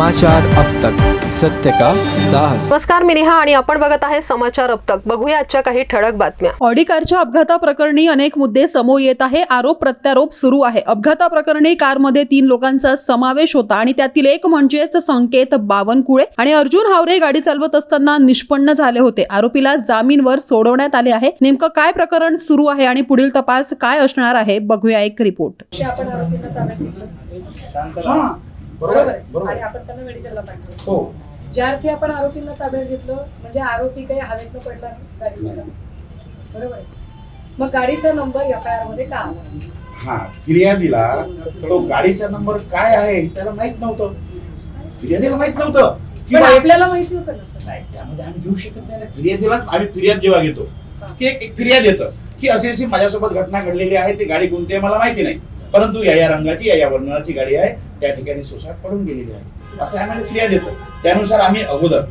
समाचार अब तक। सत्य का साहस। नमस्कार मी नेहा आणि आपण बघत आहे समाचार अब तक. बघूया आजच्या काही ठळक बातम्या. ऑडी कारच्या अपघाताप्रकरणी अनेक मुद्दे समोर येत आहे. आरोप प्रत्यारोप सुरू आहे. अपघाताप्रकरणी कारमध्ये तीन लोकांचा समावेश होता आणि त्यातील एक म्हणजेच संकेत बावनकुळे आणि अर्जुन हावरे गाडी चालवत असताना निष्पन्न झाले होते. आरोपीला जामीनवर सोडवण्यात आले आहे. नेमकं काय प्रकरण सुरू आहे आणि पुढील तपास काय असणार आहे? बघूया एक रिपोर्ट. बरोबर आहे? आणि आपण त्यांना मेडिकलला पाठवलं. हो. ज्या अर्थी आपण आरोपींना ताब्यात घेतलं म्हणजे आरोपी काही हवेतनं पडला नाही गाडीला बरोबर आहे. मग गाडीचा नंबर एफ आय आरमध्ये का आला? हा फिर्यादीला तो गाडीचा नंबर काय आहे त्याला माहीत नव्हतं. फिर्यादीला माहीत नव्हतं. की पण बा- आपल्याला माहिती होतं ना सर? नाही त्यामध्ये आम्ही घेऊ शकत नाही. ना. फिर्यादीला आम्ही फिर्याद जेव्हा घेतो की एक एक फिर्याद येतं की अशी अशी माझ्यासोबत घटना घडलेली आहे ती गाडी कोणती आहे मला माहिती नाही. परंतु या या रंगाची या या वर्णनाची गाडी आहे त्या ठिकाणी सोसाट पडून गेलेली आहे. असं आम्हाला फिर्याद येतं. त्यानुसार आम्ही अगोदर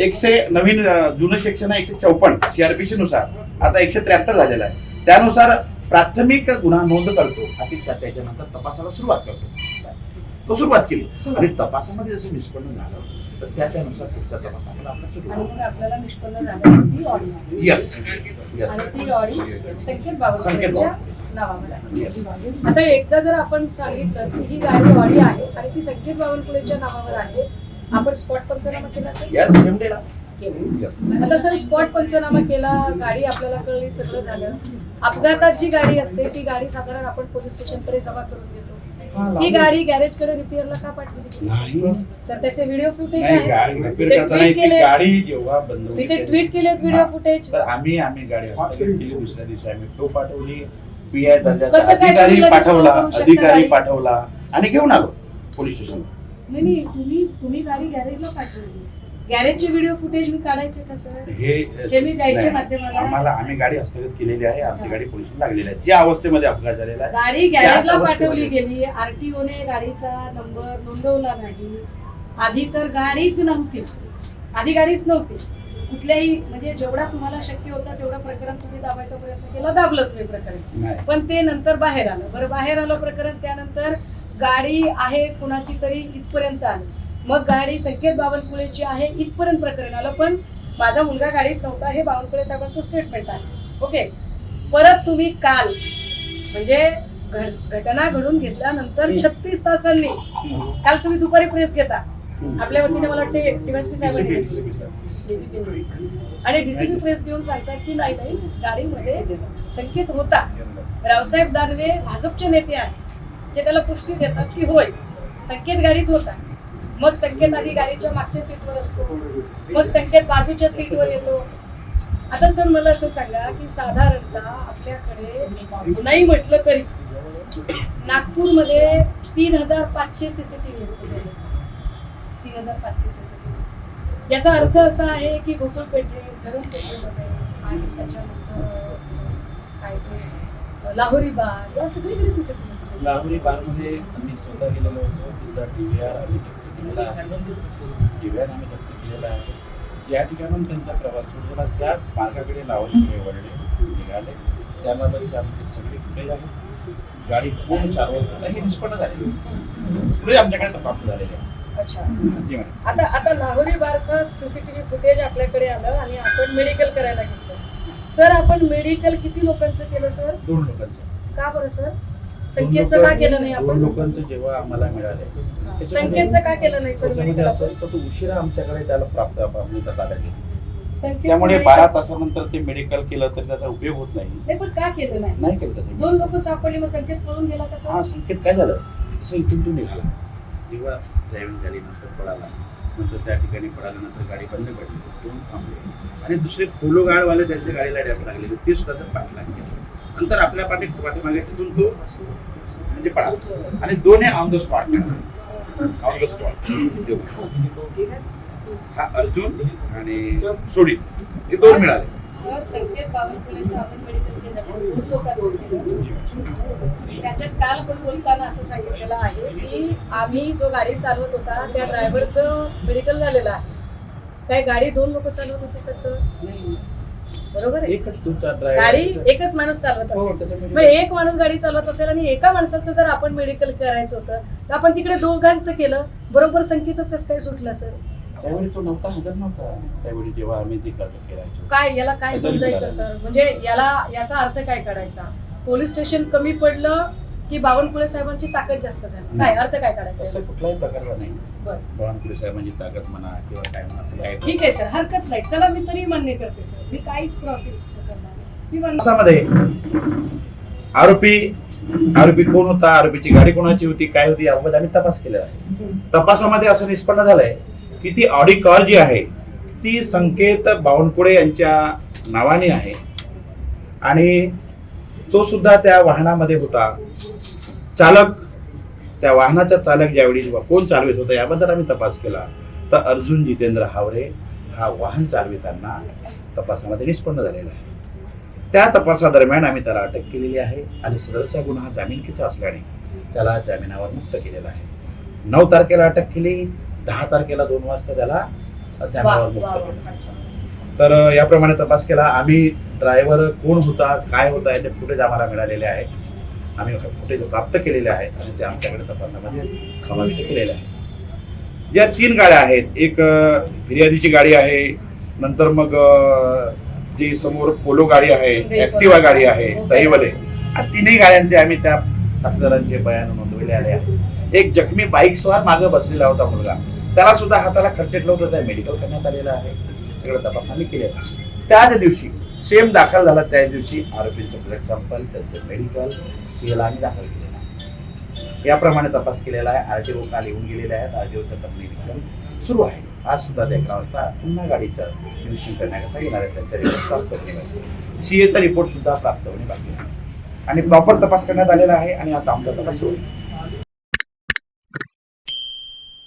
एकशे नवीन जुनं सेक्शन आहे एकशे चौपन्न सीआरपीसी नुसार. आता एकशे त्र्याहत्तर झालेला आहे. त्यानुसार प्राथमिक गुन्हा नोंद करतो. आणि त्याच्यानंतर तपासाला सुरुवात करतो. तो सुरुवात केली. आणि तपासामध्ये जसं निष्पन्न झालं तर त्या त्यानुसार पुढचा तपास आम्हाला आपला सुरू आणि होतो. मग आपल्याला निष्पन्न आहे. आणि ती ऑडी संकेत नावावर आहे. आता एकदा जर आपण सांगितलं की ही गाडी ऑडी आहे आणि ती संकेत बावनकुळेच्या नावावर आहे आपण स्पॉट पंचनामा केला सर. आता सर स्पॉट पंचनामा केला गाडी आपल्याला कळली सगळं झालं अपघातात जी गाडी असते ती गाडी साधारण आपण पोलीस स्टेशनकडे जमा करून देतो. ती गाडी गॅरेजकडे रिपेअरला का पाठवली? नाही. सर त्याचे व्हिडिओ फुटेज नाही गाडी रिपेअर ते करताना ट्विट ती केले गाडी जेव्हा बंद मी होती ते ट्विट केलेत व्हिडिओ. फुटेज तर आम्ही आम्ही गाडी हस्तगत केली. दुसऱ्या दिवशी आम्ही तो पाठवली. पी आय दर्जाचा अधिकारी लगेच पाठवला करू शकता अधिकारी गाडी? पाठवला आणि घेऊन आलो पोलीस स्टेशन नाही नाही तुम्ही तुम्ही गाडी गॅरेजला पाठवली. गॅरेजचे व्हिडिओ फुटेज मी काढायचे का सर? हे मी द्यायचे नाही, माध्यमाला? आम्हाला आम्ही गाडी हस्तगत केलेली आहे आमची गाडी पोलिसांना लागलेली आहे. ज्या अवस्थेमध्ये अपघात झालेला आहे गाडी गॅरेजला पाठवली अवस्थेमध्ये. गेली. आरटीओने गाडीचा नंबर नोंदवला नाही. आधी तर गाडीच नव्हती. आधी गाडीच नव्हती. कुठल्याही म्हणजे जेवढा तुम्हाला शक्य होता तेवढं प्रकरण तुम्ही दाबायचा प्रयत्न केला. दाबलं तुम्ही प्रकरण. नाही. पण ते नंतर बाहेर आलं. बरं बाहेर आलं प्रकरण त्यानंतर गाडी आहे कुणाची तरी इथपर्यंत आली. मग गाडी संकेत बावनकुळेची आहे इथपर्यंत प्रकरण आलं. पण माझा मुलगा गाडीत नव्हता हे बावनकुळे साहेबांचं स्टेटमेंट आहे. ओके. परत तुम्ही काल म्हणजे घटना घडून घेतल्यानंतर छत्तीस तासांनी काल तुम्ही दुपारी प्रेस घेता. आपल्या वतीने मला वाटते डीएसपी साहेबांनी साहेब. डीसीपी आणि डीसीपी प्रेस घेऊन सांगतात की नाही नाही गाडीमध्ये संकेत होता. रावसाहेब दानवे भाजपचे नेते आहेत. जे त्याला पुष्टी देतात की होय संकेत गाडीत होता. मग संकेत आधी गाडीच्या मागच्या सीटवर असतो. मग संकेत बाजूच्या सीटवर येतो. आता सर मला असं सांगा की साधारणतः आपल्याकडे नाही म्हटलं तरी नागपूरमध्ये तीन हजार पाचशे सीसीटीव्ही तीन हजार पाचशे सीसीटीव्ही याचा अर्थ असा आहे की गोकुळ पेठे धरण पेठेमध्ये आणि त्याच्यानंतर काय लाहोरी बाग या सगळीकडे सीसीटीव्ही लाहोरी बारमध्ये आम्ही स्वतः गेलेलो होतो. आम्ही केलेला आहे. ज्या ठिकाणून त्यांचा प्रवास सुरू झाला त्या मार्गाकडे लाहोरीकडे वळले निघाले. त्याबाबतचे आमचे सगळे फुटेज आहे. गाडी पूर्ण चालवत होता हे निष्पन्न झालेली पुढे आमच्याकडे प्राप्त झालेले आहे अच्छा. आता आता लाहोरी बारचं सीसीटीव्ही फुटेज आपल्याकडे आलं आणि आपण मेडिकल करायला घेतलं. सर आपण मेडिकल किती लोकांचं केलं सर? दोन लोकांचं. का बरं सर? संकेतचं का केलं नाही आपण? लोकांचं जेव्हा आम्हाला मिळाले संकेतचं का केलं नाही? सर त्याच्यामध्ये असं असतं तो उशिरा आमच्याकडे त्याला प्राप्त घेतली संकेतचं त्यामुळे medical- बारा तासानंतर ते मेडिकल केलं तर त्याचा उपयोग होत नाही. नाही पण का केलं नाही? नाही केलं दोन लोक सापडली मग संकेत पळून गेला हा कसा संकेत काय झालं? तसं इथून तो निघाला. जेव्हा ड्रायव्हिंग झाली नंतर पळाला. नंतर त्या ठिकाणी पळाल्यानंतर गाडी बंद पडली. दोन थांबले. आणि दुसरे फोलो गाडवाले त्यांच्या गाडीला डॅस लागले ते सुद्धा तर पाठलाग केला. नंतर आपल्या पाठी पाठीमागे तिथून तो म्हणजे पळाला आणि दोन्ही on the spot on the spot हा अर्जुन आणि सोडी. हे दोन मिळाले. सर संकेत बावनकुळेचं आपण मेडिकल केलं. दोन लोकांचं केलं. त्याच्यात काल आपण बोलताना असं सांगितलेलं आहे की आम्ही जो गाडी चालवत होता त्या ड्रायव्हरचं मेडिकल झालेलं आहे. काय गाडी दोन लोक चालवत होते कसं बरोबर आहे. एकच तुमचा गाडी ड्रायव्हर एकच माणूस चालवत हो, असेल. त्याच्यामध्ये- मग एक माणूस गाडी चालवत असेल आणि एका माणसाचं जर आपण मेडिकल करायचं होतं तर आपण तिकडे दोघांचं केलं बरोबर संकेतच कसं काय सुटलं सर त्यावेळी तो नव्हता हजर नव्हता. त्यावेळी जेव्हा आम्ही ती कर्ज काय याला काय समजायचं. सर? म्हणजे याला याचा अर्थ काय काढायचा? पोलीस स्टेशन कमी पडलं की बावनकुळे साहेबांची ताकद जास्त झाली. काय अर्थ काय काढायचा? तसं कुठलाही प्रकारचा नाही. बावनकुळे साहेबांची ताकद म्हणा किंवा काय म्हणा ठीक आहे सर. हरकत नाही. चला मी तरी मान्य करते सर. मी काहीच क्रॉसिंग आरोपी आरोपी कोण होता आरोपीची गाडी कोणाची होती काय होती याबाबत आम्ही तपास केलेला आहे. तपासामध्ये असं निष्पन्न झालंय की ती ऑडी कार जी आहे ती संकेत बावनकुळे यांच्या नावाने आहे. आणि तो सुद्धा त्या वाहनामध्ये होता. चालक त्या वाहनाचा चालक ज्यावेळी कोण चालवित होता याबद्दल आम्ही तपास केला तर अर्जुन जितेंद्र हावरे हा वाहन चालविताना तपासामध्ये निष्पन्न झालेला आहे. त्या तपासादरम्यान आम्ही त्याला अटक केलेली आहे आणि सदरचा गुन्हा जामीनकीचा असल्याने त्याला जामिनावर मुक्त केलेला आहे. नऊ तारखेला अटक केली दहा तारखेला दोन वाजता त्याला जामिनावर मुक्त केलं. तर याप्रमाणे तपास केला. आम्ही ड्रायव्हर कोण होता काय होता याचे फुटेज आम्हाला मिळालेले आहे आम्ही फुटेज प्राप्त केलेले आहेत आणि ते आमच्याकडे तपासामध्ये समाविष्ट केलेले आहे ज्या तीन गाड्या आहेत. एक फिर्यादीची गाडी आहे. नंतर मग जी समोर पोलो गाडी आहे ऍक्टिवा गाडी आहे दहीवले. आणि तिन्ही गाड्यांचे आम्ही त्या साक्षीदारांचे बयान नोंदवले आले आहे. एक जखमी बाईक स्वार मागे बसलेला होता मुलगा. त्याला सुद्धा हाताला खर्चेटलं होतं. त्या मेडिकल करण्यात आलेलं आहे. सगळं तपास आम्ही त्याच दिवशी सेम दाखल झाला त्याच दिवशी आरोपींचं ब्लड सॅम्पल त्याचं मेडिकल सीएल आम्ही दाखल केलेलं आहे. याप्रमाणे तपास केलेला आहे. आर डी ओ काल येऊन गेलेले आहेत. आर टी ओचं कंपनी सुरू आहे. आज सुद्धा ते अकरा वाजता पुन्हा गाडीचं निरीक्षण करण्याकरता येणार आहे त्यांचा रिपोर्ट प्राप्त होईल सीएचा रिपोर्ट सुद्धा प्राप्त होणे बाकी आहे. आणि प्रॉपर तपास करण्यात आलेला आहे आणि आता आमचा तपास होईल.